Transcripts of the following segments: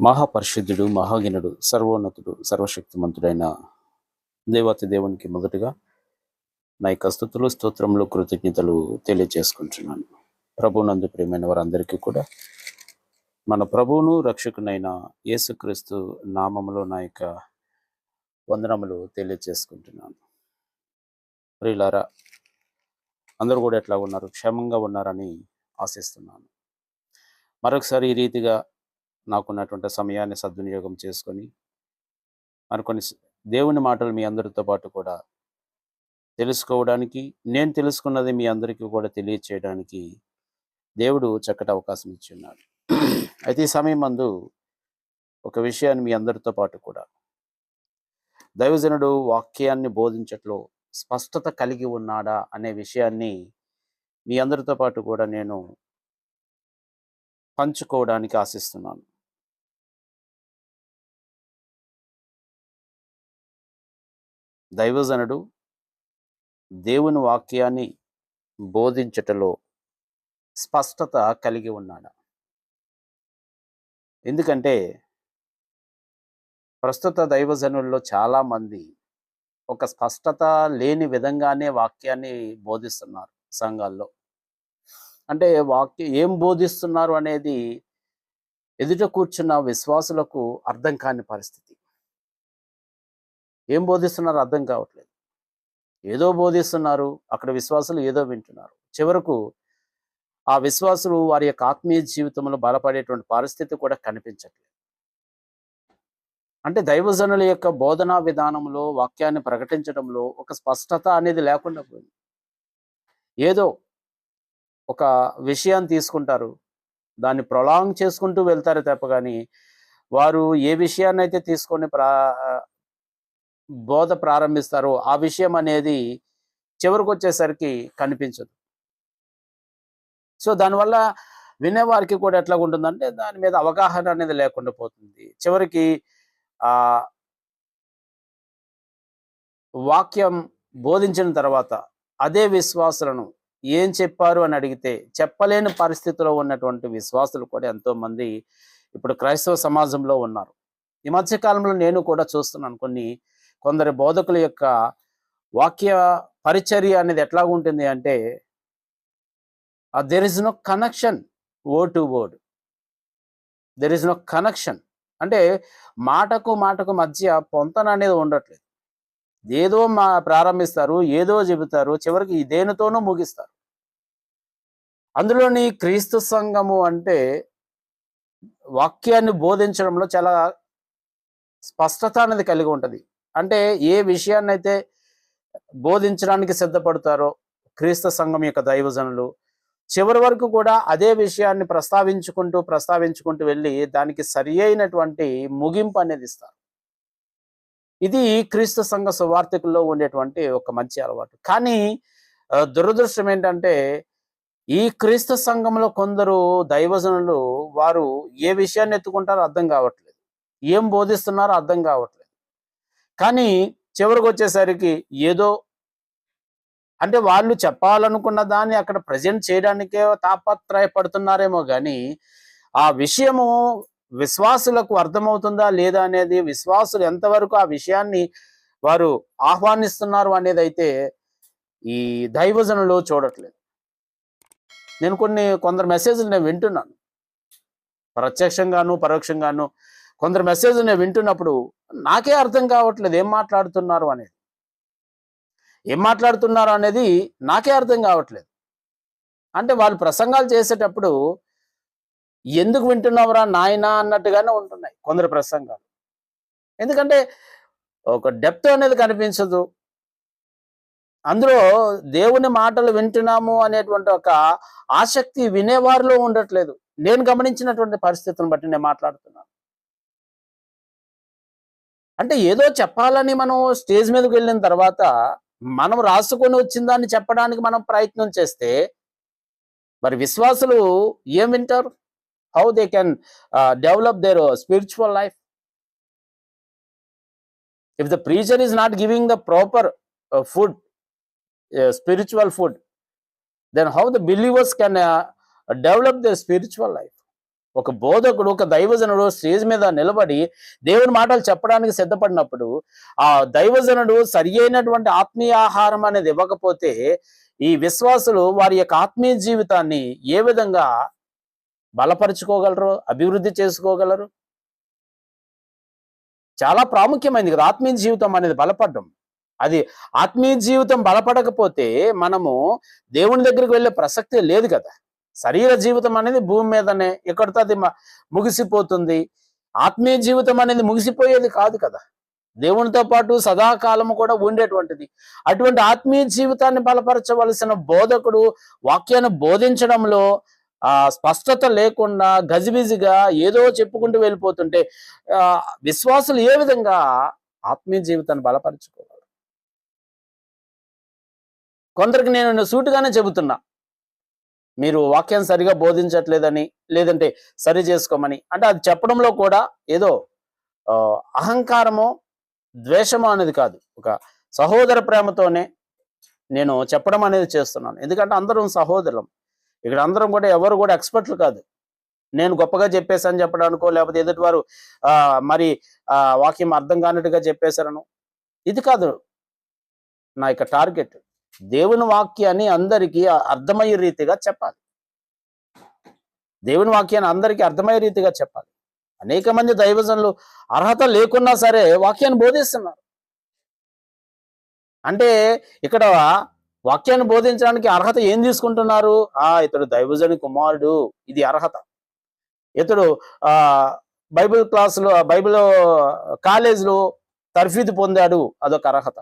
మహాపరిశుద్ధుడు మహాగినుడు సర్వోన్నతుడు సర్వశక్తిమంతుడైన దేవతి దేవునికి మొదటగా నా యొక్క స్థుతులు స్తోత్రములు కృతజ్ఞతలు తెలియజేసుకుంటున్నాను. ప్రభునందు ప్రియమైన వారందరికీ కూడా మన ప్రభువును రక్షకునైన యేసుక్రీస్తు నామములో నా యొక్క వందనములు తెలియజేసుకుంటున్నాను. ప్రియులారా అందరూ కూడా ఎట్లా ఉన్నారు? క్షేమంగా ఉన్నారని ఆశిస్తున్నాను. మరొకసారి ఈ రీతిగా నాకున్నటువంటి సమయాన్ని సద్వినియోగం చేసుకొని మరికొన్ని కొన్ని దేవుని మాటలు మీ అందరితో పాటు కూడా తెలుసుకోవడానికి నేను తెలుసుకున్నది మీ అందరికీ కూడా తెలియచేయడానికి దేవుడు చక్కటి అవకాశం ఇచ్చి ఉన్నాడు అయితే ఈ సమయం మందు ఒక విషయాన్ని మీ అందరితో పాటు కూడా. దైవజనుడు వాక్యాన్ని బోధించట్లో స్పష్టత కలిగి ఉన్నాడా అనే విషయాన్ని మీ అందరితో పాటు కూడా నేను పంచుకోవడానికి ఆశిస్తున్నాను. దైవజనుడు దేవుని వాక్యాన్ని బోధించటలో స్పష్టత కలిగి ఉన్నాడా? ఎందుకంటే ప్రస్తుత దైవజనుల్లో చాలామంది ఒక స్పష్టత లేని విధంగానే వాక్యాన్ని బోధిస్తున్నారు సంఘాల్లో. అంటే వాక్యం ఏం బోధిస్తున్నారు అనేది ఎదుట కూర్చున్న విశ్వాసులకు అర్థం కాని పరిస్థితి. ఏం బోధిస్తున్నారు అర్థం కావట్లేదు. ఏదో బోధిస్తున్నారు అక్కడ విశ్వాసులు ఏదో వింటున్నారు. చివరకు ఆ విశ్వాసులు వారి యొక్క ఆత్మీయ జీవితంలో బలపడేటువంటి పరిస్థితి కూడా కనిపించట్లేదు. అంటే దైవజనుల యొక్క బోధనా విధానంలో వాక్యాన్ని ప్రకటించడంలో ఒక స్పష్టత అనేది లేకుండా పోయింది. ఏదో ఒక విషయాన్ని తీసుకుంటారు దాన్ని ప్రొలాంగ్ చేసుకుంటూ వెళ్తారు తప్ప కానీ వారు ఏ విషయాన్ని అయితే తీసుకొని ప్రా బోధ ప్రారంభిస్తారో ఆ విషయం అనేది చివరికి వచ్చేసరికి కనిపించదు. సో దానివల్ల వినేవారికి కూడా ఎట్లా ఉంటుందంటే దాని మీద అవగాహన అనేది లేకుండా పోతుంది. చివరికి వాక్యం బోధించిన తర్వాత అదే విశ్వాసులను ఏం చెప్పారు అని అడిగితే చెప్పలేని పరిస్థితిలో ఉన్నటువంటి విశ్వాసులు కూడా ఎంతోమంది ఇప్పుడు క్రైస్తవ సమాజంలో ఉన్నారు. ఈ మధ్యకాలంలో నేను కూడా చూస్తున్నాను కొన్ని కొందరు బోధకుల యొక్క వాక్య పరిచర్య అనేది ఎట్లా ఉంటుంది అంటే there is no connection oh to word there is no connection అంటే మాటకు మాటకు మధ్య పొంతన అనేది ఉండట్లేదు. ఏదో మా ప్రారంభిస్తారు ఏదో చెబుతారు చివరికి దేనితోనూ ముగిస్తారు. అందులోని క్రీస్తు సంఘము అంటే వాక్యాన్ని బోధించడంలో చాలా స్పష్టత అనేది కలిగి ఉంటుంది. అంటే ఏ విషయాన్నైతే బోధించడానికి సిద్ధపడతారో క్రీస్తు సంఘం యొక్క దైవజనులు చివరి వరకు కూడా అదే విషయాన్ని ప్రస్తావించుకుంటూ ప్రస్తావించుకుంటూ వెళ్ళి దానికి సరి అయినటువంటి ముగింపు అనేది ఇస్తారు. ఇది క్రీస్తు సంఘ సువార్థికుల్లో ఉండేటువంటి ఒక మంచి అలవాటు. కానీ దురదృష్టం ఏంటంటే ఈ క్రీస్తు సంఘంలో కొందరు దైవజనులు వారు ఏ విషయాన్ని ఎత్తుకుంటారో అర్థం కావట్లేదు. ఏం బోధిస్తున్నారో అర్థం కావట్లేదు. కానీ చివరికి వచ్చేసరికి ఏదో అంటే వాళ్ళు చెప్పాలనుకున్న దాన్ని అక్కడ ప్రజెంట్ చేయడానికే తాపత్రయపడుతున్నారేమో కానీ ఆ విషయము విశ్వాసులకు అర్థమవుతుందా లేదా అనేది విశ్వాసులు ఎంతవరకు ఆ విషయాన్ని వారు ఆహ్వానిస్తున్నారు అనేది అయితే ఈ దైవజనులు చూడట్లేదు. నేను కొన్ని కొందరు మెసేజ్లు నేను వింటున్నాను. ప్రత్యక్షంగాను పరోక్షంగాను కొందరు మెసేజ్లు నేను వింటున్నప్పుడు నాకే అర్థం కావట్లేదు ఏం మాట్లాడుతున్నారు అనేది. ఏం మాట్లాడుతున్నారు అనేది నాకే అర్థం కావట్లేదు. అంటే వాళ్ళు ప్రసంగాలు చేసేటప్పుడు ఎందుకు వింటున్నావురా నాయనా అన్నట్టుగానే ఉంటున్నాయి కొందరు ప్రసంగాలు. ఎందుకంటే ఒక డెప్త్ అనేది కనిపించదు. అందులో దేవుని మాటలు వింటున్నాము అనేటువంటి ఒక ఆసక్తి వినేవారిలో ఉండట్లేదు. నేను గమనించినటువంటి పరిస్థితులను బట్టి నేను మాట్లాడుతున్నాను. అంటే ఏదో చెప్పాలని మనం స్టేజ్ మీదకి వెళ్ళిన తర్వాత మనం రాసుకొని వచ్చిందని చెప్పడానికి మనం ప్రయత్నం చేస్తే మరి విశ్వాసులు ఏం వింటారు? How they can develop their spiritual life if the preacher is not giving the proper food spiritual food then how the believers can develop the spiritual life ఒక బోధకుడు ఒక దైవజనుడు స్టేజ్ మీద నిలబడి దేవుని మాటలు చెప్పడానికి సిద్ధపడినప్పుడు ఆ దైవజనుడు సరి అయినటువంటి ఆత్మీయ ఆహారం అనేది ఇవ్వకపోతే ఈ విశ్వాసులు వారి యొక్క ఆత్మీయ జీవితాన్ని ఏ విధంగా బలపరుచుకోగలరు అభివృద్ధి చేసుకోగలరు? చాలా ప్రాముఖ్యమైనది కదా ఆత్మీయ జీవితం అనేది బలపడడం. అది ఆత్మీయ జీవితం బలపడకపోతే మనము దేవుని దగ్గరికి వెళ్ళే ప్రసక్తే లేదు కదా. శరీర జీవితం అనేది భూమి మీదనే ఎక్కడితో అది ముగిసిపోతుంది. ఆత్మీయ జీవితం అనేది ముగిసిపోయేది కాదు కదా. దేవునితో పాటు సదాకాలము కూడా ఉండేటువంటిది. అటువంటి ఆత్మీయ జీవితాన్ని బలపరచవలసిన బోధకుడు వాక్యాన్ని బోధించడంలో ఆ స్పష్టత లేకుండా గజిబిజిగా ఏదో చెప్పుకుంటూ వెళ్ళిపోతుంటే ఆ విశ్వాసులు ఏ విధంగా ఆత్మీయ జీవితాన్ని బలపరచుకోవాలి? కొందరికి నేను సూటుగానే చెబుతున్నా. మీరు వాక్యం సరిగా బోధించట్లేదని లేదంటే సరి చేసుకోమని. అంటే అది చెప్పడంలో కూడా ఏదో అహంకారమో ద్వేషమో అనేది కాదు. ఒక సహోదర ప్రేమతోనే నేను చెప్పడం అనేది చేస్తున్నాను. ఎందుకంటే అందరం సహోదరులం. ఇక్కడ అందరం కూడా ఎవరు కూడా ఎక్స్పర్ట్లు కాదు. నేను గొప్పగా చెప్పేశాను చెప్పడానికో లేకపోతే ఎదుటి వారు మరి వాక్యం అర్థం కానట్టుగా చెప్పేశారను ఇది కాదు నా యొక్క టార్గెట్. దేవుని వాక్యాన్ని అందరికీ అర్థమయ్యే రీతిగా చెప్పాలి. దేవుని వాక్యాన్ని అందరికీ అర్థమయ్యే రీతిగా చెప్పాలి. అనేక మంది దైవజనులు అర్హత లేకున్నా సరే వాక్యాన్ని బోధిస్తున్నారు. అంటే ఇక్కడ వాక్యాన్ని బోధించడానికి అర్హత ఏం తీసుకుంటున్నారు? ఆ ఇతడు దైవజని కుమారుడు ఇది అర్హత. ఇతడు ఆ బైబిల్ క్లాసులో బైబిల్ కాలేజీలో తర్ఫీదు పొందాడు అదొక అర్హత.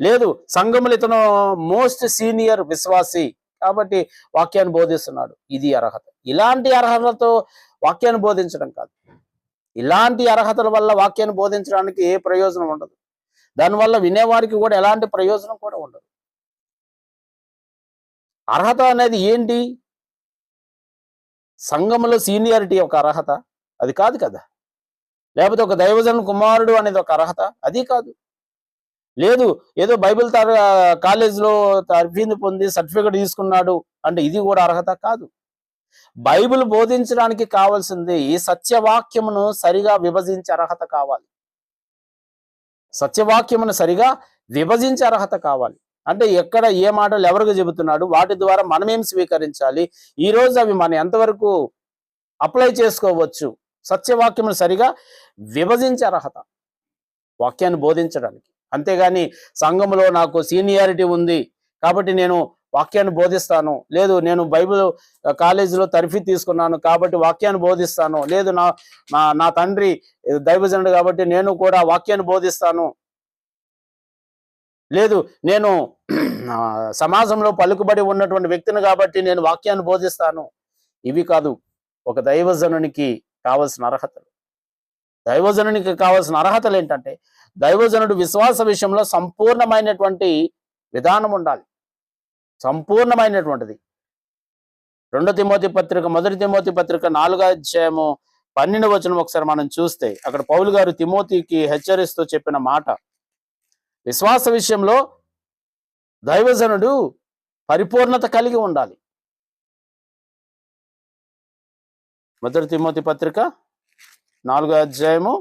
లేదు సంఘములు ఇతను మోస్ట్ సీనియర్ విశ్వాసి కాబట్టి వాక్యాన్ని బోధిస్తున్నాడు. ఇది అర్హత. ఇలాంటి అర్హతలతో వాక్యాన్ని బోధించడం కాదు. ఇలాంటి అర్హతల వల్ల వాక్యాన్ని బోధించడానికి ఏ ప్రయోజనం ఉండదు. దానివల్ల వినేవారికి కూడా ఎలాంటి ప్రయోజనం కూడా ఉండదు. అర్హత అనేది ఏంటి? సంఘములో సీనియారిటీ ఒక అర్హత. అది కాదు కదా. లేకపోతే ఒక దైవజన కుమారుడు అనేది ఒక అర్హత. అది కాదు. లేదు ఏదో బైబిల్ తర కాలేజీలో తర్ఫీదు పొంది సర్టిఫికెట్ తీసుకున్నాడు అంటే ఇది కూడా అర్హత కాదు. బైబిల్ బోధించడానికి కావాల్సింది ఈ సత్యవాక్యమును సరిగా విభజించే అర్హత కావాలి. సత్యవాక్యమును సరిగా విభజించే అర్హత కావాలి. అంటే ఎక్కడ ఏ మాటలు ఎవరికి చెబుతున్నాడు వాటి ద్వారా మనమేం స్వీకరించాలి ఈ రోజు అవి మనం ఎంతవరకు అప్లై చేసుకోవచ్చు సత్యవాక్యమును సరిగా విభజించే అర్హత వాక్యాన్ని బోధించడానికి. అంతేగాని సంఘంలో నాకు సీనియారిటీ ఉంది కాబట్టి నేను వాక్యాన్ని బోధిస్తాను. లేదు నేను బైబిల్ కాలేజీలో తరఫీ తీసుకున్నాను కాబట్టి వాక్యాన్ని బోధిస్తాను. లేదు నా నా నా తండ్రి దైవజనుడు కాబట్టి నేను కూడా వాక్యాన్ని బోధిస్తాను. లేదు నేను సమాజంలో పలుకుబడి ఉన్నటువంటి వ్యక్తిని కాబట్టి నేను వాక్యాన్ని బోధిస్తాను. ఇవి కాదు ఒక దైవజనునికి కావలసిన అర్హతలు. దైవజనునికి కావలసిన అర్హతలు ఏంటంటే దైవజనుడు విశ్వాస విషయంలో సంపూర్ణమైనటువంటి విధానం ఉండాలి. సంపూర్ణమైనటువంటిది. రెండో తిమోతి పత్రిక మొదటి తిమోతి పత్రిక నాలుగో అధ్యాయము పన్నెండు వచనం ఒకసారి మనం చూస్తే అక్కడ పౌలు గారు తిమోతికి హెచ్చరిస్తూ చెప్పిన మాట. విశ్వాస విషయంలో దైవజనుడు పరిపూర్ణత కలిగి ఉండాలి. మొదటి తిమోతి పత్రిక నాలుగో అధ్యాయము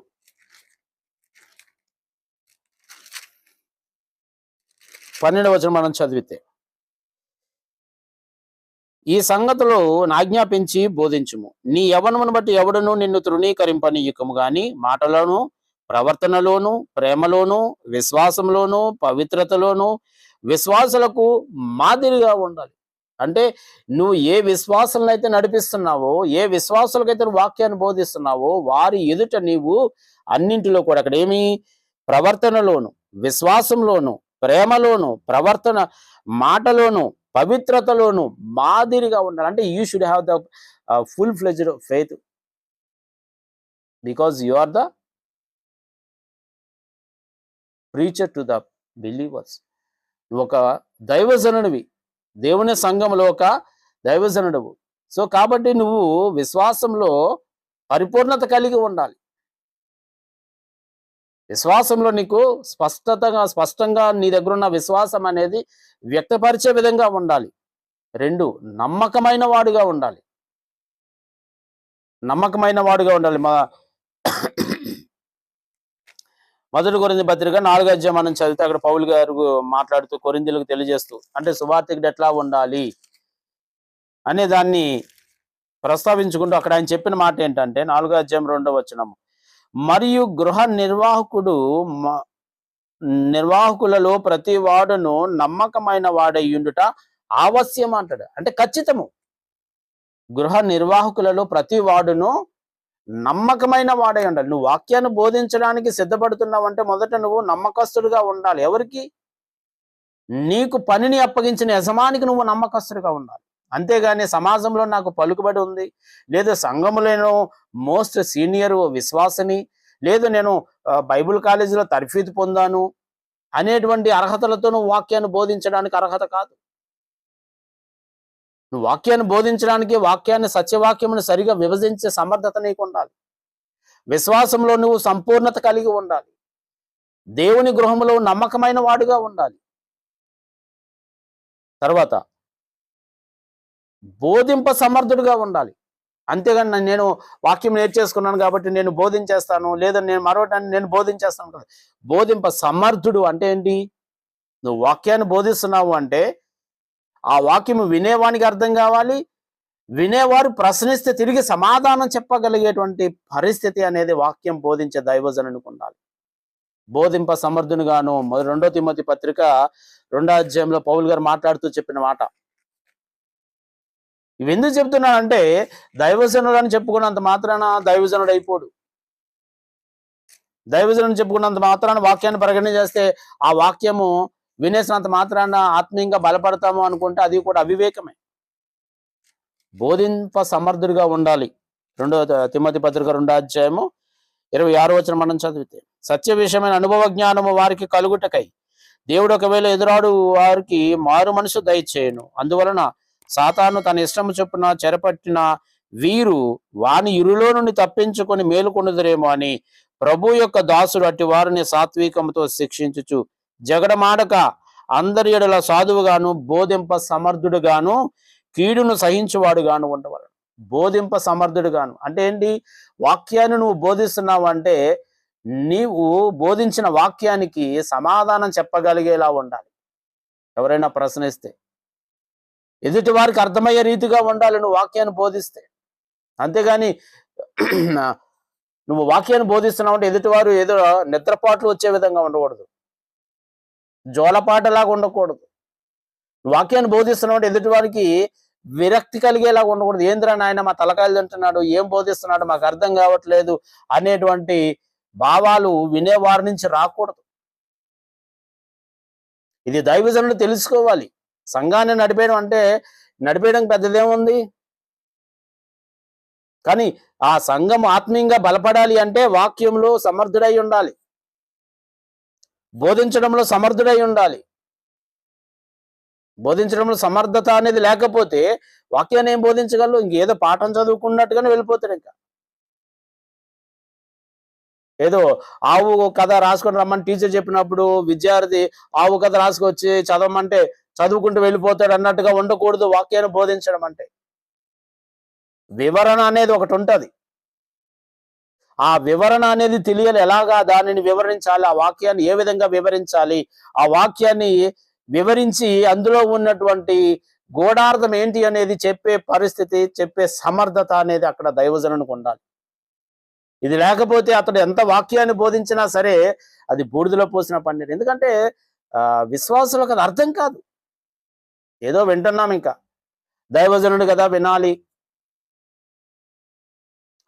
పన్నెండు వచనం మనం చదివితే. ఈ సంగతులు నాజ్ఞాపించి బోధించుము. నీ యవనమును బట్టి ఎవడును నిన్ను తృణీకరింపనీయకము గాని మాటలోను ప్రవర్తనలోను ప్రేమలోను విశ్వాసంలోను పవిత్రతలోను విశ్వాసులకు మాదిరిగా ఉండాలి. అంటే నువ్వు ఏ విశ్వాసాలను అయితే నడిపిస్తున్నావో ఏ విశ్వాసులకైతే వాక్యాన్ని బోధిస్తున్నావో వారి ఎదుట నీవు అన్నింటిలో కూడా అక్కడ ఏమి? ప్రవర్తనలోను విశ్వాసంలోను ప్రేమలోను ప్రవర్తన మాటలోను పవిత్రతలోను మాదిరిగా ఉండాలి. అంటే you should have the full fledged faith because you are the preacher to the believers ఒక దైవజనుడివి. దేవుని సంఘంలో ఒక దైవజనుడువు. సో కాబట్టి నువ్వు విశ్వాసంలో పరిపూర్ణత కలిగి ఉండాలి. విశ్వాసంలో నీకు స్పష్టతగా స్పష్టంగా నీ దగ్గర ఉన్న విశ్వాసం అనేది వ్యక్తపరిచే విధంగా ఉండాలి. రెండు నమ్మకమైన వాడుగా ఉండాలి. నమ్మకమైన వాడుగా ఉండాలి. మా మొదటి కొరింది పత్రిక నాలుగో అధ్యాయం మనం చదివితే అక్కడ పౌలు గారు మాట్లాడుతూ కొరిందులకు తెలియజేస్తూ అంటే సువార్తికుడు ఎట్లా ఉండాలి అనే దాన్ని ప్రస్తావించుకుంటూ అక్కడ ఆయన చెప్పిన మాట ఏంటంటే నాలుగో అధ్యాయం రెండో వచనము. మరియు గృహ నిర్వాహకుడు మ- నిర్వాహకులలో ప్రతి వాడును నమ్మకమైన వాడయ్యుండుట ఆవశ్యం అంటాడు అంటే ఖచ్చితము. గృహ నిర్వాహకులలో ప్రతి వాడును నమ్మకమైన వాడై ఉండాలి నువ్వు వాక్యాన్ని బోధించడానికి సిద్ధపడుతున్నావు అంటే మొదట నువ్వు నమ్మకస్తుడిగా ఉండాలి. ఎవరికి? నీకు పనిని అప్పగించిన యజమానికి నువ్వు నమ్మకస్తుడిగా ఉండాలి. అంతేగాని సమాజంలో నాకు పలుకుబడి ఉంది. లేదా సంఘములను మోస్ట్ సీనియర్ విశ్వాసని లేదు నేను బైబుల్ బైబిల్ కాలేజీలో తర్ఫీదు పొందాను అనేటువంటి అర్హతలతో నువ్వు వాక్యాన్ని బోధించడానికి అర్హత కాదు. నువ్వు వాక్యాన్ని బోధించడానికి వాక్యాన్ని సత్యవాక్యమును సరిగా విభజించే సమర్థత నీకు ఉండాలి విశ్వాసంలో నువ్వు సంపూర్ణత కలిగి ఉండాలి. దేవుని గృహములో నమ్మకమైన వాడుగా ఉండాలి. తర్వాత బోధింప సమర్థుడుగా ఉండాలి. అంతేగాని నేను వాక్యం నేర్చేసుకున్నాను కాబట్టి నేను బోధించేస్తాను లేదా నేను మరొకటి నేను బోధించేస్తాను కదా. బోధింప సమర్థుడు అంటే ఏంటి? నువ్వు వాక్యాన్ని బోధిస్తున్నావు అంటే ఆ వాక్యం వినేవానికి అర్థం కావాలి వినేవారు ప్రశ్నిస్తే తిరిగి సమాధానం చెప్పగలిగేటువంటి పరిస్థితి అనేది వాక్యం బోధించే దైవజనునికి ఉండాలి. బోధింప సమర్థునిగాను రెండో తిమ్మతి పత్రిక రెండో అధ్యాయంలో పౌల్ గారు మాట్లాడుతూ చెప్పిన మాట. ఇవి ఎందుకు చెప్తున్నానంటే దైవజనుడు అని చెప్పుకున్నంత మాత్రాన దైవజనుడు అయిపోడు దైవజనుడు చెప్పుకున్నంత మాత్రాన వాక్యాన్ని పరిగణన చేస్తే ఆ వాక్యము వినేసినంత మాత్రాన ఆత్మీయంగా బలపడతాము అనుకుంటే అది కూడా అవివేకమే. బోధింప సమర్థుడిగా ఉండాలి. రెండో తిమ్మతి పత్రిక రెండో అధ్యాయము ఇరవై ఆరో వచ్చిన మనం చదివితే సత్య విషయమైన అనుభవ జ్ఞానము వారికి కలుగుటకై దేవుడు ఒకవేళ ఎదురాడు వారికి మారు మనసు దయచేయను. అందువలన సాతాను తన ఇష్టము చొప్పున చెరపట్టిన వీరు వాని ఇరులో నుండి తప్పించుకొని మేలుకొనుదరేమో అని ప్రభు యొక్క దాసుడు అట్టి వారిని సాత్వికముతో శిక్షించుచు జగడమాడక అందరి ఎడల సాధువుగాను బోధింప సమర్థుడుగాను కీడును సహించువాడుగాను ఉండవలను. బోధింప సమర్థుడుగాను. అంటే ఏంటి? వాక్యాన్ని నువ్వు బోధిస్తున్నావు అంటే నీవు బోధించిన వాక్యానికి సమాధానం చెప్పగలిగేలా ఉండాలి. ఎవరైనా ప్రశ్నిస్తే ఎదుటి వారికి అర్థమయ్యే రీతిగా ఉండాలి నువ్వు వాక్యాన్ని బోధిస్తే. అంతేగాని నువ్వు వాక్యాన్ని బోధిస్తున్నావు అంటే ఎదుటివారు ఏదో నిద్రపాట్లు వచ్చే విధంగా ఉండకూడదు. జోలపాటలాగా ఉండకూడదు. వాక్యాన్ని బోధిస్తున్నావు అంటే ఎదుటివారికి విరక్తి కలిగేలాగా ఉండకూడదు. ఏంద్రా నాయన మా తలకాయలు తింటున్నాడు ఏం బోధిస్తున్నాడు మాకు అర్థం కావట్లేదు అనేటువంటి భావాలు వినేవారి నుంచి రాకూడదు. ఇది దైవజనులు తెలుసుకోవాలి. సంఘాన్ని నడిపేయడం అంటే నడిపేయడం పెద్దదేముంది? కానీ ఆ సంఘం ఆత్మీయంగా బలపడాలి అంటే వాక్యంలో సమర్థుడై ఉండాలి. బోధించడంలో సమర్థుడై ఉండాలి. బోధించడంలో సమర్థత అనేది లేకపోతే వాక్యాన్ని ఏం బోధించగలరు? ఇంకేదో పాఠం చదువుకున్నట్టుగానే వెళ్ళిపోతాడు ఇంకా. ఏదో ఆవు కథ రాసుకొని రమ్మని టీచర్ చెప్పినప్పుడు విద్యార్థి ఆవు కథ రాసుకొచ్చి చదవమంటే చదువుకుంటూ వెళ్ళిపోతాడు అన్నట్టుగా ఉండకూడదు వాక్యాన్ని బోధించడం అంటే. వివరణ అనేది ఒకటి ఉంటుంది. ఆ వివరణ అనేది తెలియాలి ఎలాగా దానిని వివరించాలి ఆ వాక్యాన్ని ఏ విధంగా వివరించాలి ఆ వాక్యాన్ని వివరించి అందులో ఉన్నటువంటి గోడార్థం ఏంటి అనేది చెప్పే పరిస్థితి చెప్పే సమర్థత అనేది అక్కడ దైవజనునికి ఉండాలి. ఇది లేకపోతే అతడు ఎంత వాక్యాన్ని బోధించినా సరే అది బూడిదలో పోసిన పన్నీరు ఎందుకంటే ఆ విశ్వాసులకు అది అర్థం కాదు. ఏదో వింటున్నాం ఇంకా. దైవజనుడు కదా వినాలి.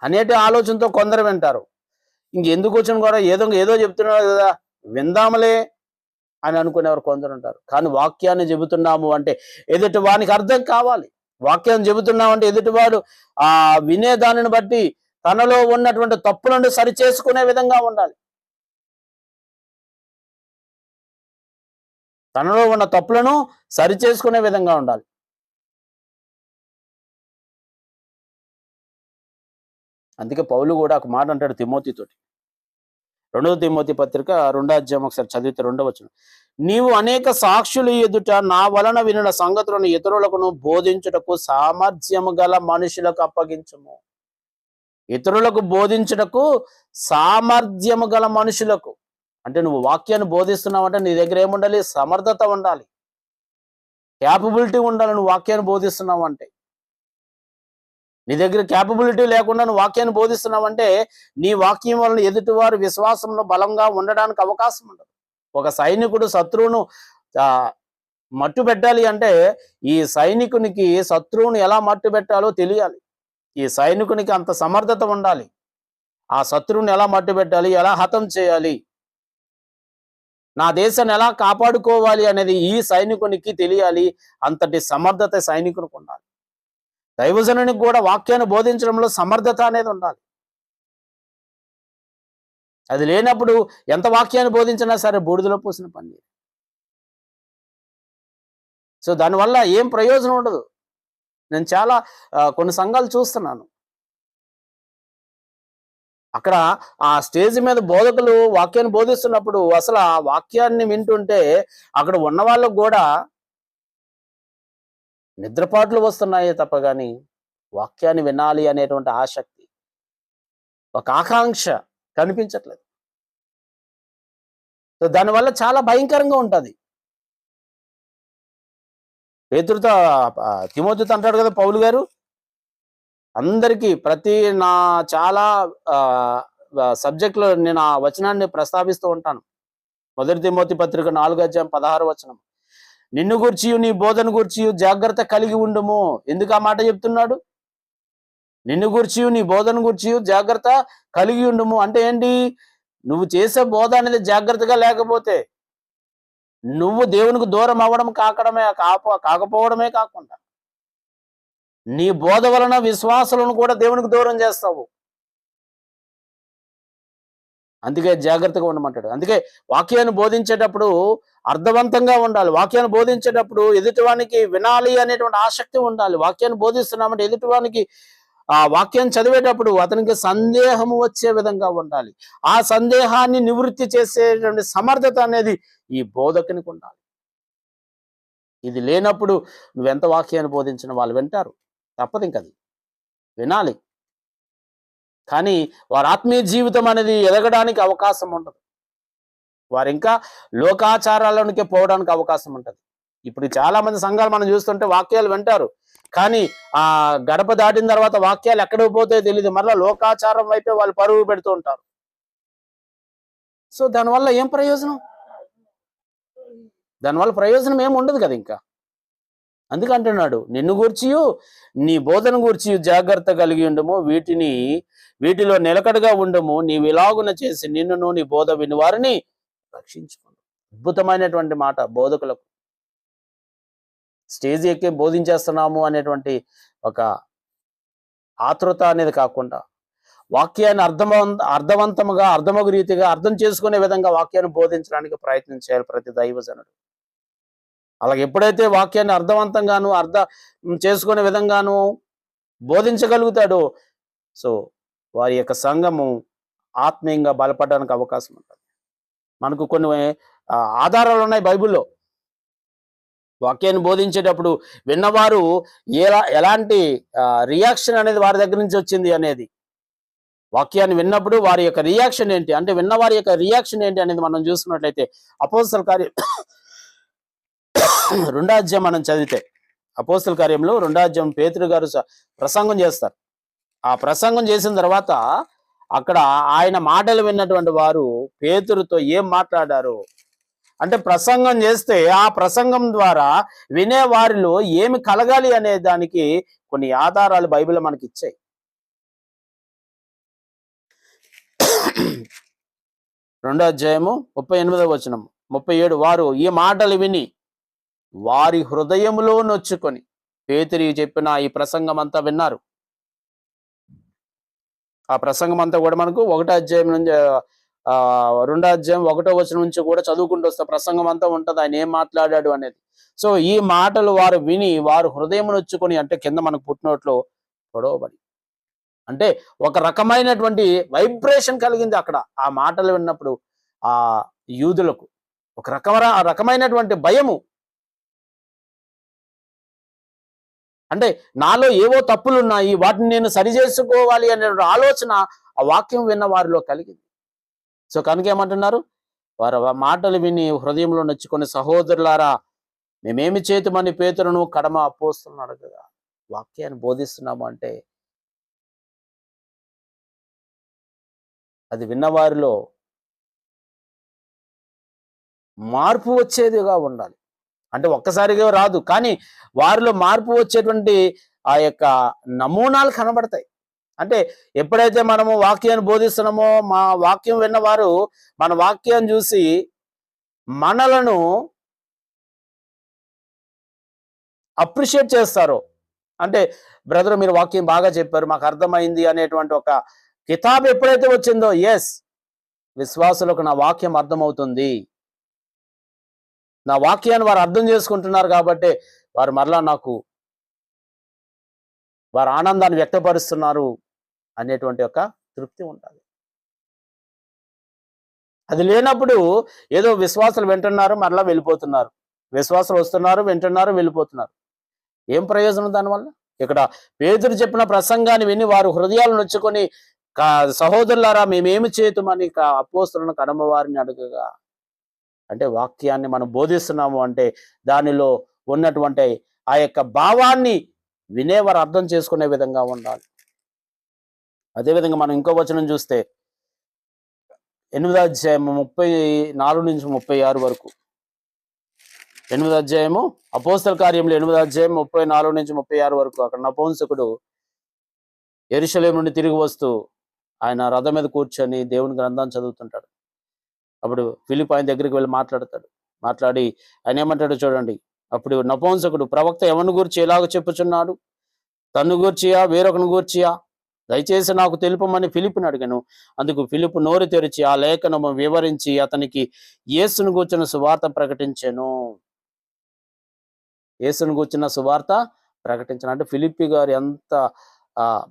అనేటి ఆలోచనతో కొందరు వింటారు. ఇంకెందుకు వచ్చిన కూడా ఏదో ఏదో చెప్తున్నాడు కదా. విందాములే అని అనుకునేవారు కొందరు ఉంటారు. కానీ వాక్యాన్ని చెబుతున్నాము అంటే ఎదుటి వానికి అర్థం కావాలి. వాక్యాన్ని చెబుతున్నాము అంటే ఎదుటివాడు ఆ వినే దానిని బట్టి తనలో ఉన్నటువంటి తప్పులను సరి చేసుకునే విధంగా ఉండాలి. తనలో ఉన్న తప్పులను సరి చేసుకునే విధంగా ఉండాలి. అందుకే పౌలు కూడా ఒక మాట అంటాడు తిమోతితోటి రెండవ తిమోతి పత్రిక రెండో అధ్యాయం ఒకసారి చదివితే రెండవ వచ్చిన నీవు అనేక సాక్షులు ఎదుట నా వలన వినిన సంగతులను ఇతరులకు బోధించుటకు సామర్థ్యము గల మనుషులకు అప్పగించము. ఇతరులకు బోధించుటకు సామర్థ్యము గల మనుషులకు అంటే నువ్వు వాక్యాన్ని బోధిస్తున్నావు అంటే నీ దగ్గర ఏముండాలి? సమర్థత ఉండాలి. క్యాపబిలిటీ ఉండాలి నువ్వు వాక్యాన్ని బోధిస్తున్నావు అంటే నీ దగ్గర క్యాపబిలిటీ లేకుండా నువ్వు వాక్యాన్ని బోధిస్తున్నావు అంటే నీ వాక్యం వలన ఎదుటివారు విశ్వాసంలో బలంగా ఉండడానికి అవకాశం ఉండదు. ఒక సైనికుడు శత్రువును మట్టు పెట్టాలి అంటే ఈ సైనికునికి శత్రువును ఎలా మట్టు పెట్టాలో తెలియాలి. ఈ సైనికునికి అంత సమర్థత ఉండాలి. ఆ శత్రువుని ఎలా మట్టు పెట్టాలి? ఎలా హతం చేయాలి? నా దేశాన్ని ఎలా కాపాడుకోవాలి అనేది ఈ సైనికునికి తెలియాలి. అంతటి సమర్థత సైనికునికి ఉండాలి. దైవజనునికి కూడా వాక్యాన్ని బోధించడంలో సమర్థత అనేది ఉండాలి. అది లేనప్పుడు ఎంత వాక్యాన్ని బోధించినా సరే బూడిదలో పోసిన పని సో దానివల్ల ఏం ప్రయోజనం ఉండదు. నేను చాలా కొన్ని సంఘాలు చూస్తున్నాను. అక్కడ ఆ స్టేజ్ మీద బోధకులు వాక్యాన్ని బోధిస్తున్నప్పుడు అసలు ఆ వాక్యాన్ని వింటుంటే అక్కడ ఉన్న వాళ్ళకు కూడా నిద్రపాట్లు వస్తున్నాయే తప్ప కానీ వాక్యాన్ని వినాలి అనేటువంటి ఆసక్తి ఒక ఆకాంక్ష కనిపించట్లేదు. సో దానివల్ల చాలా భయంకరంగా ఉంటుంది. పేతురుతో తిమోతితో అంటాడు కదా పౌలు గారు అందరికీ ప్రతి నా చాలా సబ్జెక్టులో నేను ఆ వచనాన్ని ప్రస్తావిస్తూ ఉంటాను. మొదటి తిమోతి పత్రిక నాలుగు అధ్యాయం పదహారు వచనం. నిన్ను గూర్చి నీ బోధన గూర్చి జాగ్రత్త కలిగి ఉండుము. ఎందుకు ఆ మాట చెప్తున్నాడు? నిన్ను గూర్చి నీ బోధన గూర్చి జాగ్రత్త కలిగి ఉండుము. అంటే ఏంటి? నువ్వు చేసే బోధ అనేది జాగ్రత్తగా లేకపోతే నువ్వు దేవునికి దూరం అవ్వడం కాకడమే కాకపోవడమే కాకుండా నీ బోధ వలన విశ్వాసులను కూడా దేవునికి దూరం చేస్తావు. అందుకే జాగ్రత్తగా ఉండమంటాడు. అందుకే వాక్యాన్ని బోధించేటప్పుడు అర్థవంతంగా ఉండాలి. వాక్యాన్ని బోధించేటప్పుడు ఎదుటివానికి వినాలి అనేటువంటి ఆసక్తి ఉండాలి. వాక్యాన్ని బోధిస్తున్నామంటే ఎదుటివానికి ఆ వాక్యం చదివేటప్పుడు అతనికి సందేహము వచ్చే విధంగా ఉండాలి. ఆ సందేహాన్ని నివృత్తి చేసేటువంటి సమర్థత అనేది ఈ బోధకునికి ఉండాలి. ఇది లేనప్పుడు నువ్వెంత వాక్యాన్ని బోధించిన వాళ్ళు వింటారు? తప్పదు ఇంకది వినాలి. కానీ వారి ఆత్మీయ జీవితం అనేది ఎదగడానికి అవకాశం ఉండదు. వారు ఇంకా లోకాచారాలలోనికి పోవడానికి అవకాశం ఉంటుంది. ఇప్పుడు చాలా మంది సంఘాలు మనం చూస్తుంటే వాక్యాలు వింటారు. కానీ ఆ గడప దాటిన తర్వాత వాక్యాలు ఎక్కడికి పోతాయో తెలియదు మరలా లోకాచారం వైపే వాళ్ళు పరుగు పెడుతూ ఉంటారు. సో దానివల్ల ఏం ప్రయోజనం? దానివల్ల ప్రయోజనం ఏమి ఉండదు కదా ఇంకా? అందుకంటున్నాడు నిన్ను గూర్చియు నీ బోధన గూర్చి జాగ్రత్త కలిగి ఉండము వీటిని వీటిలో నిలకడగా ఉండము నీ విలాగున చేసి నిన్నును నీ బోధ విని వారిని రక్షించుకోండి అద్భుతమైనటువంటి మాట బోధకులకు. స్టేజ్ ఎక్కి బోధించేస్తున్నాము అనేటువంటి ఒక ఆతృత అనేది కాకుండా వాక్యాన్ని అర్థమవంత అర్థవంతముగా అర్థమగు రీతిగా అర్థం చేసుకునే విధంగా వాక్యాన్ని బోధించడానికి ప్రయత్నం చేయాలి ప్రతి దైవజనుడు. అలాగే ఎప్పుడైతే వాక్యాన్ని అర్థవంతంగాను అర్థం చేసుకునే విధంగాను బోధించగలుగుతాడో సో వారి యొక్క సంఘము ఆత్మీయంగా బలపడడానికి అవకాశం ఉంటుంది. మనకు కొన్ని ఆధారాలు ఉన్నాయి బైబిల్లో. వాక్యాన్ని బోధించేటప్పుడు విన్నవారు ఎలా ఎలాంటి రియాక్షన్ అనేది వారి దగ్గర నుంచి వచ్చింది అనేది. వాక్యాన్ని విన్నప్పుడు వారి యొక్క రియాక్షన్ ఏంటి? అంటే విన్నవారి యొక్క రియాక్షన్ ఏంటి అనేది మనం చూసుకున్నట్లయితే అపోస్తల కార్యం రెండాధ్యాయం మనం చదివితే అపోస్తుల కార్యంలో రెండాధ్యాయం పేతురు గారు ప్రసంగం చేస్తారు. ఆ ప్రసంగం చేసిన తర్వాత అక్కడ ఆయన మాటలు విన్నటువంటి వారు పేతురుతో ఏం మాట్లాడారు? అంటే ప్రసంగం చేస్తే ఆ ప్రసంగం ద్వారా వినే వారిలో ఏమి కలగాలి అనే దానికి కొన్ని ఆధారాలు బైబిల్ మనకి ఇచ్చాయి. రెండో అధ్యాయము ముప్పై ఎనిమిదవ వచనం ముప్పై ఏడు వారు ఈ మాటలు విని వారి హృదయంలో నొచ్చుకొని. పేతురి చెప్పిన ఈ ప్రసంగం అంతా విన్నారు. ఆ ప్రసంగం అంతా కూడా మనకు ఒకటో అధ్యాయం నుంచి ఆ రెండో అధ్యాయం ఒకటో వచ్చిన నుంచి కూడా చదువుకుంటూ వస్తే ప్రసంగం అంతా ఉంటది. ఆయన ఏం మాట్లాడాడు అనేది. సో ఈ మాటలు వారు విని వారు హృదయం నొచ్చుకొని అంటే కింద మనకు పుట్టినోట్లు పొడవబడి. అంటే ఒక రకమైనటువంటి వైబ్రేషన్ కలిగింది అక్కడ. ఆ మాటలు విన్నప్పుడు ఆ యూదులకు. ఒక రకమైన రకమైనటువంటి భయము. అంటే నాలో ఏవో తప్పులు ఉన్నాయి వాటిని నేను సరి చేసుకోవాలి అనే ఆలోచన ఆ వాక్యం విన్న వారిలో కలిగింది. సో కనుక ఏమంటున్నారు? వారు మాటలు విని హృదయంలో నచ్చుకునే సహోదరులారా మేమేమి చేతుమని పేతులను కడమ అపోస్తున్నాడు కదా వాక్యాన్ని బోధిస్తున్నాము అంటే అది విన్నవారిలో మార్పు వచ్చేదిగా ఉండాలి. అంటే ఒక్కసారిగా రాదు. కానీ వారిలో మార్పు వచ్చేటువంటి ఆ యొక్క నమూనాలు కనబడతాయి. అంటే ఎప్పుడైతే మనము వాక్యాన్ని బోధిస్తున్నామో మా వాక్యం విన్నవారు మన వాక్యాన్ని చూసి మనలను అప్రిషియేట్ చేస్తారు. అంటే బ్రదర్ మీరు వాక్యం బాగా చెప్పారు మాకు అర్థమైంది అనేటువంటి ఒక కితాబ్ ఎప్పుడైతే వచ్చిందో ఎస్ విశ్వాసులకు నా వాక్యం అర్థమవుతుంది. నా వాక్యాన్ని వారు అర్థం చేసుకుంటున్నారు కాబట్టి వారు మరలా నాకు వారు ఆనందాన్ని వ్యక్తపరుస్తున్నారు అనేటువంటి ఒక తృప్తి ఉండాలి. అది లేనప్పుడు ఏదో విశ్వాసాలు వింటున్నారు మరలా వెళ్ళిపోతున్నారు. విశ్వాసాలు వస్తున్నారు వింటున్నారు వెళ్ళిపోతున్నారు. ఏం ప్రయోజనం దానివల్ల? ఇక్కడ పేదరు చెప్పిన ప్రసంగాన్ని విని వారు హృదయాలను నొచ్చుకొని "కా- సహోదరులారా మేమేమి చేతుమని అపోస్తులను కడమ వారిని అడుగగా అంటే వాక్యాన్ని మనం బోధిస్తున్నాము అంటే దానిలో ఉన్నటువంటి ఆ యొక్క భావాన్ని వినేవారు అర్థం చేసుకునే విధంగా ఉండాలి. అదేవిధంగా మనం ఇంకో వచనం చూస్తే ఎనిమిదో అధ్యాయము ముప్పై నాలుగు నుంచి ముప్పై ఆరు వరకు. ఎనిమిదో అధ్యాయము అపోస్తల కార్యంలో ఎనిమిదో అధ్యాయం ముప్పై నాలుగు నుంచి ముప్పై ఆరు వరకు. అక్కడ నపంసకుడు ఎరుశలేం నుండి తిరిగి వస్తూ ఆయన రథం మీద కూర్చొని దేవుని గ్రంథాన్ని చదువుతుంటాడు. అప్పుడు ఫిలిప్ ఆయన దగ్గరికి వెళ్ళి మాట్లాడతాడు. మాట్లాడి ఆయన ఏమంటాడు చూడండి. అప్పుడు నపంసకుడు ప్రవక్త ఎవరిని గూర్చి ఎలాగ చెప్పుచున్నాడు? తన్ను గూర్చియా? వేరొకని గూర్చియా? దయచేసి నాకు తెలుపమని ఫిలిప్ని అడిగాను. అందుకు ఫిలిప్ నోరు తెరిచి ఆ లేఖనము వివరించి అతనికి యేసును కూర్చున్న సువార్త ప్రకటించాను. యేసును కూర్చున్న సువార్త ప్రకటించాను అంటే ఫిలిప్పి గారు ఎంత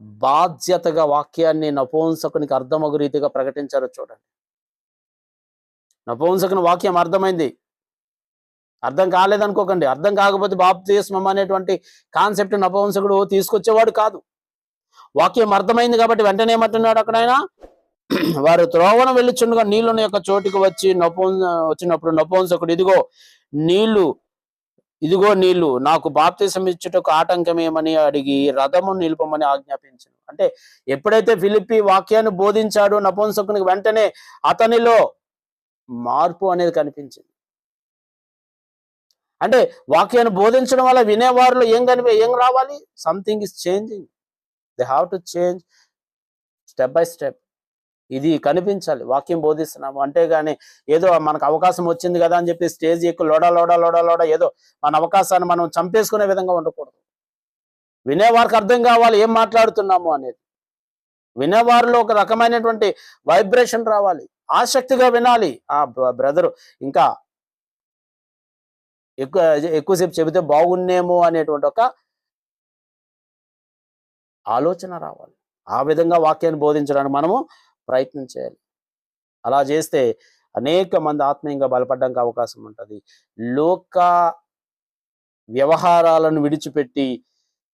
బాధ్యతగా వాక్యాన్ని నపంసకునికి అర్థమగు రీతిగా ప్రకటించారో చూడండి. నపంసకుని వాక్యం అర్థమైంది. అర్థం కాలేదనుకోకండి. అర్థం కాకపోతే బాప్తిస్మం అనేటువంటి కాన్సెప్ట్ నపంసకుడు తీసుకొచ్చేవాడు కాదు. వాక్యం అర్థమైంది కాబట్టి వెంటనే ఏమంటున్నాడు అక్కడైనా? వారు త్రోవన వెళ్ళిచుండగా నీళ్ళని యొక్క చోటుకు వచ్చి నపో వచ్చినప్పుడు నపంసకుడు ఇదిగో నీళ్ళు ఇదిగో నీళ్ళు నాకు బాప్తిసం ఇచ్చుటకు ఆటంకమేమని అడిగి రథము నిలుపమని ఆజ్ఞాపించను. అంటే ఎప్పుడైతే ఫిలిప్పి వాక్యాన్ని బోధించాడో నపంసకునికి వెంటనే అతనిలో మార్పు అనేది కనిపించింది. అంటే వాక్యాన్ని బోధించడం వల్ల వినేవారిలో ఏం కనిపి ఏం రావాలి? Something is changing they have to change step by step ఇది కనిపించాలి. వాక్యం బోధిస్తున్నాము. అంటే కానీ ఏదో మనకు అవకాశం వచ్చింది కదా అని చెప్పి స్టేజ్ ఎక్కువ లోడా లోడా లోడా లోడా ఏదో మన అవకాశాన్ని మనం చంపేసుకునే విధంగా ఉండకూడదు. వినేవారికి అర్థం కావాలి ఏం మాట్లాడుతున్నాము అనేది. వినేవారిలో ఒక రకమైనటువంటి వైబ్రేషన్ రావాలి. ఆసక్తిగా వినాలి. ఆ బ్రదరు ఇంకా ఎక్కువ ఎక్కువసేపు చెబితే బాగున్నేమో అనేటువంటి ఒక ఆలోచన రావాలి. ఆ విధంగా వాక్యాన్ని బోధించడానికి మనము ప్రయత్నం చేయాలి. అలా చేస్తే అనేక మంది ఆత్మీయంగా బలపడడానికి అవకాశం ఉంటుంది. లోక వ్యవహారాలను విడిచిపెట్టి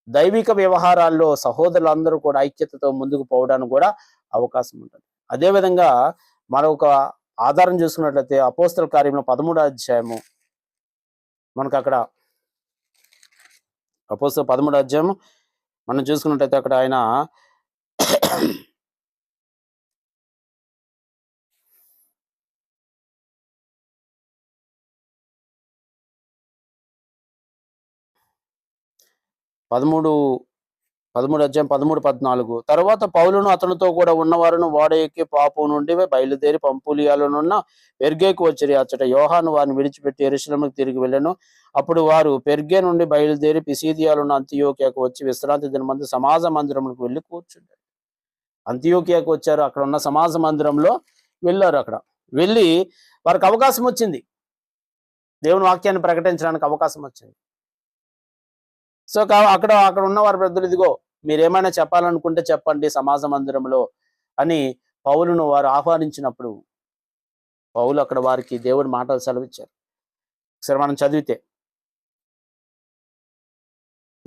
దైవిక వ్యవహారాల్లో సహోదరులందరూ కూడా ఐక్యతతో ముందుకు పోవడానికి కూడా అవకాశం ఉంటుంది. అదేవిధంగా మరొక ఆధారం చూసుకున్నట్లయితే అపోస్తల కార్యంలో పదమూడో అధ్యాయము. మనకు అక్కడ అపోస్తల పదమూడో అధ్యాయము. మనం చూసుకున్నట్లయితే అక్కడ ఆయన పదమూడు పదమూడు అధ్యాయం పదమూడు పద్నాలుగు. తర్వాత పౌలును అతనితో కూడా ఉన్నవారును వాడ ఎక్కి పాపు నుండి బయలుదేరి పంపులియాలనున్న పెర్గేకు వచ్చిరి అచ్చట యోహాను వారిని విడిచిపెట్టి ఎరుశలంకి తిరిగి వెళ్ళాను. అప్పుడు వారు పెర్గే నుండి బయలుదేరి పిసీదియాలున్న అంత్యోకియాకు వచ్చి విశ్రాంతి దినమంది సమాజ మందిరంలోకి వెళ్ళి కూర్చుంటారు అంత్యోకియాకు వచ్చారు. అక్కడ ఉన్న సమాజ మందిరంలో వెళ్ళారు అక్కడ. వెళ్ళి వారికి అవకాశం వచ్చింది. దేవుని వాక్యాన్ని ప్రకటించడానికి అవకాశం వచ్చింది. సో అక్కడ అక్కడ ఉన్న వారి పెద్దలు ఇదిగో మీరేమైనా చెప్పాలనుకుంటే చెప్పండి సమాజ మందిరంలో అని పౌలును వారు ఆహ్వానించినప్పుడు పౌలు అక్కడ వారికి దేవుడి మాటలు సెలవిచ్చారు. సరే మనం చదివితే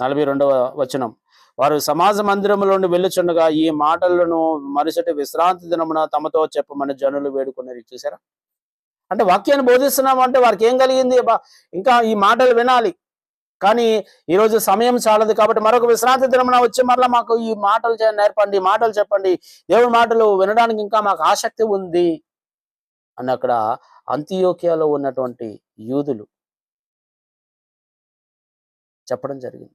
నలభై రెండవ వచనం. వారు సమాజ మందిరంలోని నుండి వెళ్ళుచుండగా ఈ మాటలను మరుసటి విశ్రాంతి దినమున తమతో చెప్పమని జనులు వేడుకున్నారు చూసారా? అంటే వాక్యాన్ని బోధిస్తున్నాం అంటే వారికి ఏం కలిగింది? ఇంకా ఈ మాటలు వినాలి. కానీ ఈరోజు సమయం చాలదు కాబట్టి మరొక విశ్రాంతి దినమున వచ్చి మరలా మాకు ఈ మాటలు చే- నేర్పండి మాటలు చెప్పండి. దేవుడి మాటలు వినడానికి ఇంకా మాకు ఆసక్తి ఉంది అని అక్కడ అంత్యోకియాలో ఉన్నటువంటి యూదులు చెప్పడం జరిగింది.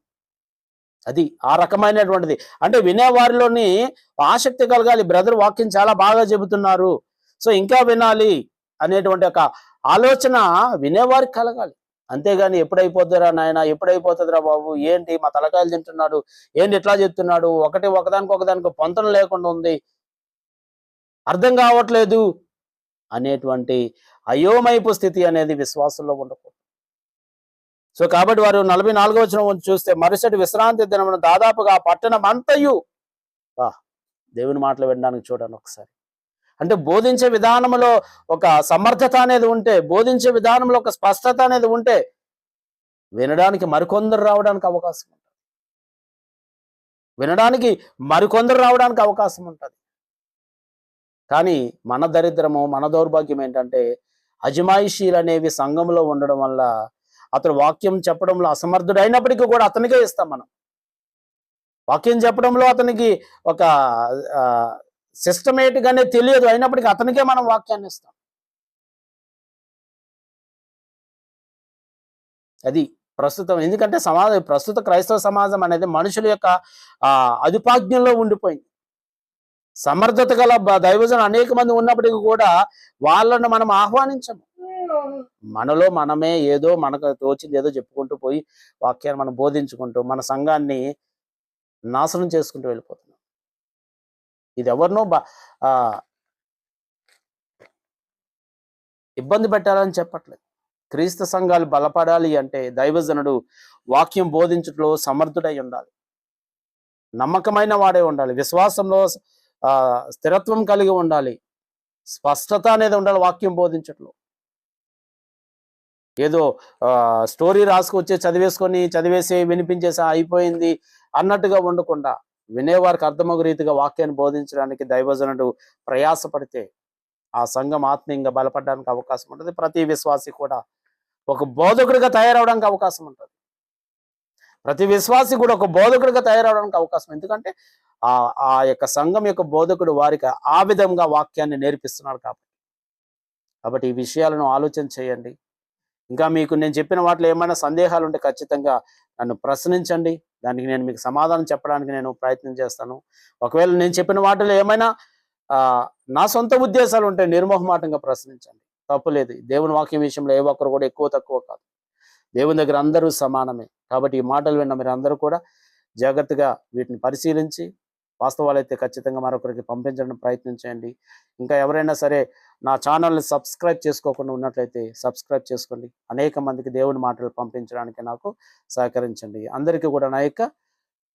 అది ఆ రకమైనటువంటిది. అంటే వినేవారిలోని ఆసక్తి కలగాలి. బ్రదర్ వాక్యం చాలా బాగా చెబుతున్నారు. సో ఇంకా వినాలి అనేటువంటి ఒక ఆలోచన వినేవారికి కలగాలి. అంతేగాని ఎప్పుడైపోద్దిరా నాయన? ఎప్పుడైపోతుందిరా బాబు? ఏంటి? మా తలకాయలు తింటున్నాడు. ఏంటి ఇట్లా చెప్తున్నాడు? ఒకటి ఒకదానికి ఒకదానికి పొంతన లేకుండా ఉంది. అర్థం కావట్లేదు అనేటువంటి అయోమయపు స్థితి అనేది విశ్వాసంలో ఉండకూడదు. సో కాబట్టి వారు నలభై నాలుగో వచ్చిన చూస్తే మరుసటి విశ్రాంతి దినమున దాదాపుగా పట్టణం అంతయు దేవుని మాటలు వినడానికి చూడండి ఒకసారి. అంటే బోధించే విధానంలో ఒక సమర్థత అనేది ఉంటే బోధించే విధానంలో ఒక స్పష్టత అనేది ఉంటే వినడానికి మరికొందరు రావడానికి అవకాశం ఉంటుంది. వినడానికి మరికొందరు రావడానికి అవకాశం ఉంటుంది. కానీ మన దరిద్రము మన దౌర్భాగ్యం ఏంటంటే అజమాయిషీలు అనేవి సంఘంలో ఉండడం వల్ల అతడు వాక్యం చెప్పడంలో అసమర్థుడు అయినప్పటికీ కూడా అతనికే ఇస్తాం మనం. వాక్యం చెప్పడంలో అతనికి ఒక సిస్టమేటిక్గానే తెలియదు. అయినప్పటికీ అతనికే మనం వాక్యాన్ని ఇస్తాం. అది ప్రస్తుతం. ఎందుకంటే సమాజ ప్రస్తుత క్రైస్తవ సమాజం అనేది మనుషుల యొక్క అధిపాజ్ఞంలో అదుపాజ్ఞంలో ఉండిపోయింది. సమర్థత గల దైవజనం అనేక మంది ఉన్నప్పటికీ కూడా వాళ్ళను మనం ఆహ్వానించము. మనలో మనమే ఏదో మనకు తోచింది ఏదో చెప్పుకుంటూ పోయి వాక్యాన్ని మనం బోధించుకుంటూ మన సంఘాన్ని నాశనం చేసుకుంటూ వెళ్ళిపోతాం. ఇది ఎవరినో బ- ఇబ్బంది పెట్టాలని చెప్పట్లేదు. క్రీస్తు సంఘాలు బలపడాలి అంటే దైవజనుడు వాక్యం బోధించట్లో సమర్థుడై ఉండాలి. నమ్మకమైన వాడే ఉండాలి. విశ్వాసంలో స్థిరత్వం కలిగి ఉండాలి. స్పష్టత అనేది ఉండాలి వాక్యం బోధించట్లో. ఏదో స్టోరీ రాసుకొచ్చి చదివేసుకొని చదివేసి వినిపించేసి అయిపోయింది అన్నట్టుగా ఉండకుండా వినేవారికి అర్థమగు రీతిగా వాక్యాన్ని బోధించడానికి దైవజనుడు ప్రయాసపడితే ఆ సంఘం ఆత్మీయంగా బలపడడానికి అవకాశం ఉంటుంది. ప్రతి విశ్వాసి కూడా ఒక బోధకుడిగా తయారవడానికి అవకాశం ఉంటుంది. ప్రతి విశ్వాసి కూడా ఒక బోధకుడిగా తయారవడానికి అవకాశం ఎందుకంటే ఆ ఆ యొక్క సంఘం యొక్క బోధకుడు వారికి ఆ విధంగా వాక్యాన్ని నేర్పిస్తున్నాడు కాబట్టి. కాబట్టి ఈ విషయాలను ఆలోచన చేయండి. ఇంకా మీకు నేను చెప్పిన వాటిలో ఏమైనా సందేహాలు ఉంటే ఖచ్చితంగా నన్ను ప్రశ్నించండి. దానికి నేను మీకు సమాధానం చెప్పడానికి నేను ప్రయత్నం చేస్తాను. ఒకవేళ నేను చెప్పిన వాటిలో ఏమైనా నా సొంత ఉద్దేశాలు ఉంటే నిర్మోహమాటంగా ప్రశ్నించండి. తప్పు లేదు. దేవుని వాక్యం విషయంలో ఏ ఒక్కరు కూడా ఎక్కువ తక్కువ కాదు. దేవుని దగ్గర అందరూ సమానమే. కాబట్టి ఈ మాటలు విన్న మీరు అందరూ కూడా జాగ్రత్తగా వీటిని పరిశీలించి వాస్తవాలు అయితే ఖచ్చితంగా మరొకరికి పంపించడానికి ప్రయత్నం చేయండి. ఇంకా ఎవరైనా సరే నా ఛానల్ని సబ్స్క్రైబ్ చేసుకోకుండా ఉన్నట్లయితే సబ్స్క్రైబ్ చేసుకోండి. అనేక మందికి దేవుని మాటలు పంపించడానికి నాకు సహకరించండి. అందరికీ కూడా నా యొక్క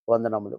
వందనములు.